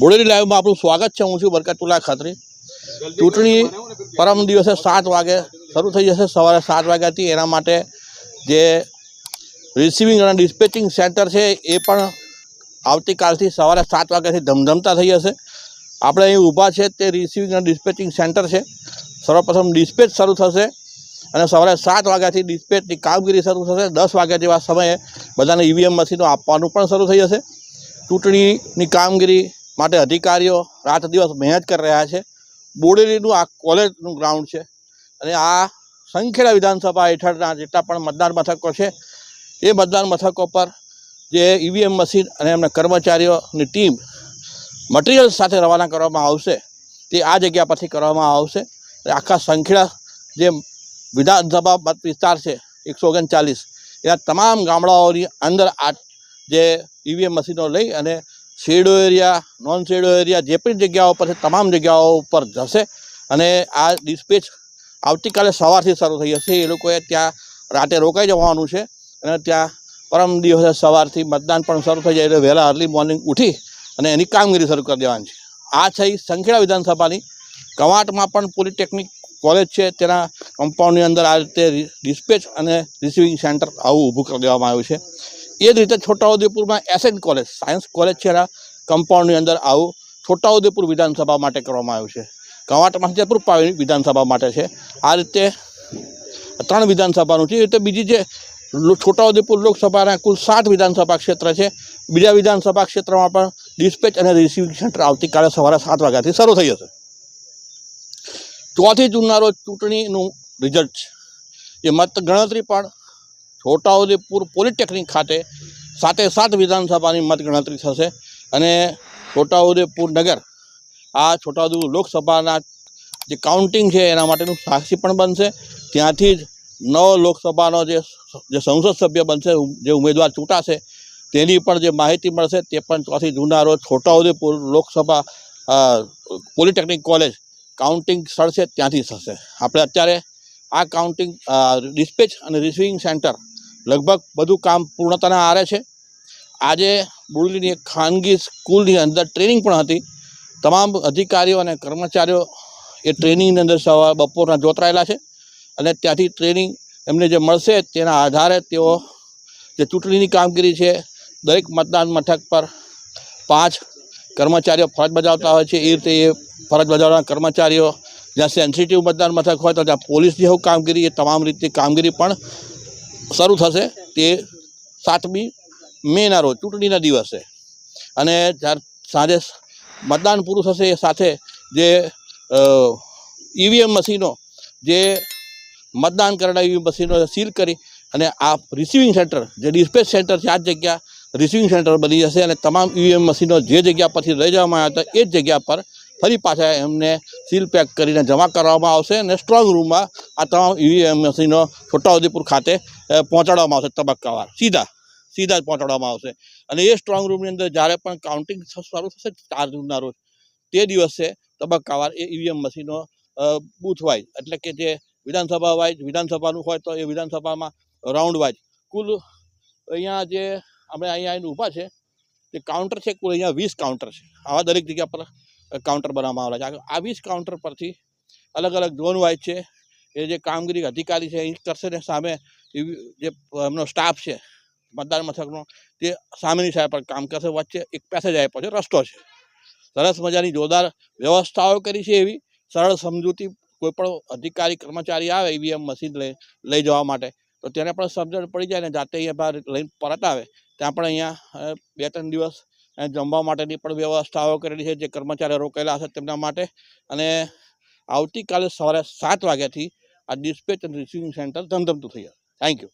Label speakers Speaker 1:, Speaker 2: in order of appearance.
Speaker 1: બોડેલી લાઈવમાં આપણું સ્વાગત છે. હું છું બરકતુલ્લા ખત્રી. ચૂંટણી પરમ દિવસે સાત વાગે શરૂ થઈ જશે. સવારે સાત વાગ્યાથી એના માટે જે રિસીવિંગ અને ડિસ્પેચિંગ સેન્ટર છે એ પણ આવતીકાલથી સવારે સાત વાગ્યાથી ધમધમતા થઈ જશે. આપણે અહીં ઊભા છે તે રિસીવિંગ અને ડિસ્પેચિંગ સેન્ટર છે. સર્વપ્રથમ ડિસ્પેચ શરૂ થશે અને સવારે સાત વાગ્યાથી ડિસ્પેચની કામગીરી શરૂ થશે. દસ વાગ્યા જેવા સમયે બધાને ઈવીએમ મશીનો આપવાનું પણ શરૂ થઈ જશે. ચૂંટણીની કામગીરી માટે અધિકારીઓ રાત દિવસ મહેનત કરી રહ્યા છે. બોડેલીનું આ કોલેજનું ગ્રાઉન્ડ છે અને આ સંખેડા વિધાનસભા હેઠળના જેટલા પણ મતદાન મથકો છે, એ મતદાન મથકો પર જે ઈવીએમ મશીન અને એમના કર્મચારીઓની ટીમ મટીરિયલ સાથે રવાના કરવામાં આવશે, તે આ જગ્યા પરથી કરવામાં આવશે. આખા સંખેડા જે વિધાનસભા વિસ્તાર છે, એકસો ઓગણચાલીસ, એના તમામ ગામડાઓની અંદર આ જે ઈવીએમ મશીનો લઈ અને shadow area non shadow area, જે પણ જગ્યાઓ પર છે, તમામ જગ્યાઓ ઉપર જશે. અને આ ડિસ્પેચ આવતીકાલે સવારથી શરૂ થઈ જશે એ લોકોએ ત્યાં રાતે રોકાઈ જવાનું છે. અને ત્યાં પરમ દિવસે સવારથી મતદાન પણ શરૂ થઈ જાય એટલે વહેલા અર્લી મોર્નિંગ ઉઠી અને એની કામગીરી શરૂ કરી દેવાની છે. આ છે સંખેડા વિધાનસભાની. કવાંટમાં પણ પોલિટેકનિક કોલેજ છે. તેના કમ્પાઉન્ડની અંદર આ રીતે ડિસ્પેચ અને રિસીવિંગ સેન્ટર આવું ઊભું કરી દેવામાં આવ્યું છે. એ જ રીતે છોટાઉદેપુરમાં એસએન કોલેજ, સાયન્સ કોલેજ છે એના કમ્પાઉન્ડની અંદર આવું છોટાઉદેપુર વિધાનસભા માટે કરવામાં આવ્યું છે. કવાંટમાં જયપુર પાવી વિધાનસભા માટે છે. આ રીતે ત્રણ વિધાનસભાનું છે. એ રીતે બીજી જે છોટાઉદેપુર લોકસભાના કુલ સાત વિધાનસભા ક્ષેત્ર છે. બીજા વિધાનસભા ક્ષેત્રમાં પણ ડિસ્પેચ અને રિસીવિંગ સેન્ટર આવતીકાલે સવારે સાત વાગ્યાથી શરૂ થઈ જશે. ચોથી જૂનના રોજ ચૂંટણીનું રિઝલ્ટ છે. એ મત ગણતરી પણ છોટાઉદેપુર પોલિટેકનિક ખાતે સાતે સાત વિધાનસભાની મત ગણતરી થશે અને છોટાઉદેપુર નગર, આ છોટાઉદેપુર લોકસભાના જે કાઉન્ટિંગ છે એના માટેનું સાક્ષી પણ બનશે. ત્યાંથી જ નવ લોકસભાનો જે જે સંસદ સભ્ય બનશે જે ઉમેદવાર ચૂંટાશે, તેની પણ જે માહિતી મળશે તે પણ ચોથી જૂના રોજ Chhota Udepur Lok Sabha polytechnic college counting સ્થળ છે, ત્યાંથી થશે. આપણે અત્યારે આ કાઉન્ટિંગ ડિસ્પેચ અને રિસીવિંગ સેન્ટર લગભગ બધું કામ પૂર્ણતાના આરે છે. આજે બુરલીની એક ખાનગી સ્કૂલની અંદર ટ્રેનિંગ પણ હતી. તમામ અધિકારીઓ અને કર્મચારીઓ એ ટ્રેનિંગની અંદર સવાર બપોરના જોતરાયેલા છે અને ત્યાંથી ટ્રેનિંગ એમને જે મળશે તેના આધારે તેઓ જે ચૂંટણીની કામગીરી છે, દરેક મતદાન મથક પર પાંચ કર્મચારીઓ ફરજ બજાવતા હોય છે. એ રીતે એ ફરજ બજાવવાના કર્મચારીઓ જ્યાં સેન્સિટિવ મતદાન મથક હોય તો ત્યાં પોલીસ જેવું કામગીરી, એ તમામ રીતની કામગીરી પણ શરૂ થશે તે સાતમી મેના રોજ, ચૂંટણીના દિવસે. અને સાંજે મતદાન પૂરું થશે એ સાથે જે ઈવીએમ મશીનો, જે મતદાન કરેલા ઈવીએમ મશીનો સીલ કરી અને આ રિસીવિંગ સેન્ટર, જે ડિસ્પેચ સેન્ટર છે, આ જગ્યા રિસીવિંગ સેન્ટર બની જશે અને તમામ ઈવીએમ મશીનો જે જગ્યા પરથી લઈ જવામાં આવ્યા હતા, એ જ જગ્યા પર ફરી પાછા એમને સીલ પેક કરીને જમા કરવામાં આવશે અને સ્ટ્રોંગ રૂમમાં આ તમામ ઈવીએમ મશીનો છોટાઉદેપુર ખાતે પહોંચાડવામાં આવશે તબક્કાવાર. સીધા સીધા જ પહોંચાડવામાં આવશે. અને એ સ્ટ્રોંગ રૂમની અંદર જ્યારે પણ કાઉન્ટિંગ શરૂ થશે ચાર જૂનના રોજ, તે દિવસે તબક્કાવાર એ ઈવીએમ મશીનો બૂથ વાઇઝ, એટલે કે જે વિધાનસભા વાઇઝ, વિધાનસભાનું હોય તો એ વિધાનસભામાં રાઉન્ડ વાઇઝ. કુલ અહીંયા જે, આપણે અહીંયા આવીને ઊભા છે જે કાઉન્ટર છે, કુલ અહીંયા વીસ કાઉન્ટર છે. આવા દરેક જગ્યા પર કાઉન્ટર બનાવવામાં આવેલા છે. આવી જ કાઉન્ટર પરથી અલગ અલગ ઝોન વાઇઝ છે. એ જે કામગીરી અધિકારી છે, એ કરશે ને સામે જે એમનો સ્ટાફ છે મતદાન મથકનો, તે સામેની સાહેબ પર કામ કરશે. વચ્ચે એક પેસેજ આપ્યો છે, રસ્તો છે. સરસ મજાની જોરદાર વ્યવસ્થાઓ કરી છે એવી. સરળ સમજૂતી કોઈ પણ અધિકારી, કર્મચારી આવે ઈવીએમ મશીન લઈ લઈ જવા માટે, તો તેને પણ સમજણ પડી જાય ને જાતે અહીંયા બહાર લઈને પરત આવે. ત્યાં પણ અહીંયા બે ત્રણ દિવસ જમવા માટેની પણ વ્યવસ્થાઓ કરેલી છે, જે કર્મચારીઓ રોકાયેલા હશે તેમના માટે. અને આવતીકાલે સવારે સાત વાગ્યાથી આ ડિસ્પેચ અને રિસીવિંગ સેન્ટર ધમધમતું થઈ જશે. Thank you